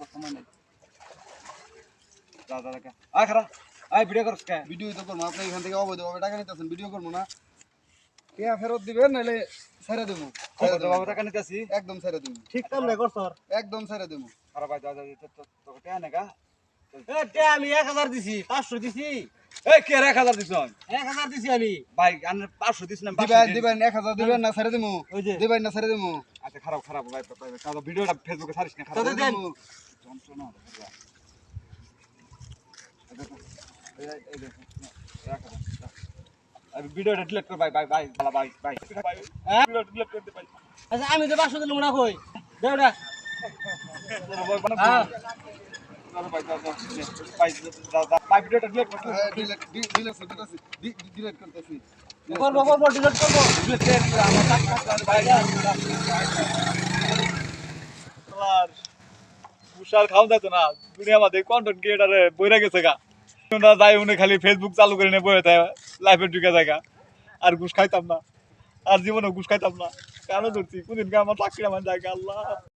তোর যা যা যা আয় খারা আয় ভিডিও করছ কে? ভিডিও তো করব আপনি এখান থেকে অবৈধভাবে টাকা নিতেছেন ভিডিও করব না। কে ফেরত দিবেন নাহলে ছেড়ে দেবো। ছেড়ে টাকা নিতেছি। একদম ছেড়ে দেবো। ঠিক কাম রে করছ একদম ছেড়ে দেবো। খারাপ ভাই যা নেগা আমি এক হাজার দিছি পাঁচশো দিছি। এই কে এক হাজার দিছ? এক হাজার দিছি আমি। ভাই পাঁচশো দিছ না দিবেন এক হাজার দিবেন না ছেড়ে দেবো। দিবেন না ছেড়ে দেবো। আচ্ছা খারাপ খারাপ ভাই কারণ ভিডিওটা ফেসবুকে ছাড়িস না খারাপ। দেন। যন্ত্রণা ভিডিওটা ডিলিট কর ভাই ভাই ভাই ভাই ভাই ভাই। হ্যাঁ? ভিডিও ডিলিট করতে ভাই। আচ্ছা আমি তো পাঁচশো দিলাম না। কই বানাবো। হ্যাঁ। নে, দুনিয়া বইরা গেছে গা। উনি খালি ফেসবুক চালু করে নিয়ে থাকে লাইফে ঢুকে গা। আর ঘুষ খাইতাম না আর জীবনে ঘুষ খাইতাম না। কেন ধরছি? কোনদিনকে আমার চাকরি আমার জায়গা আল্লাহ।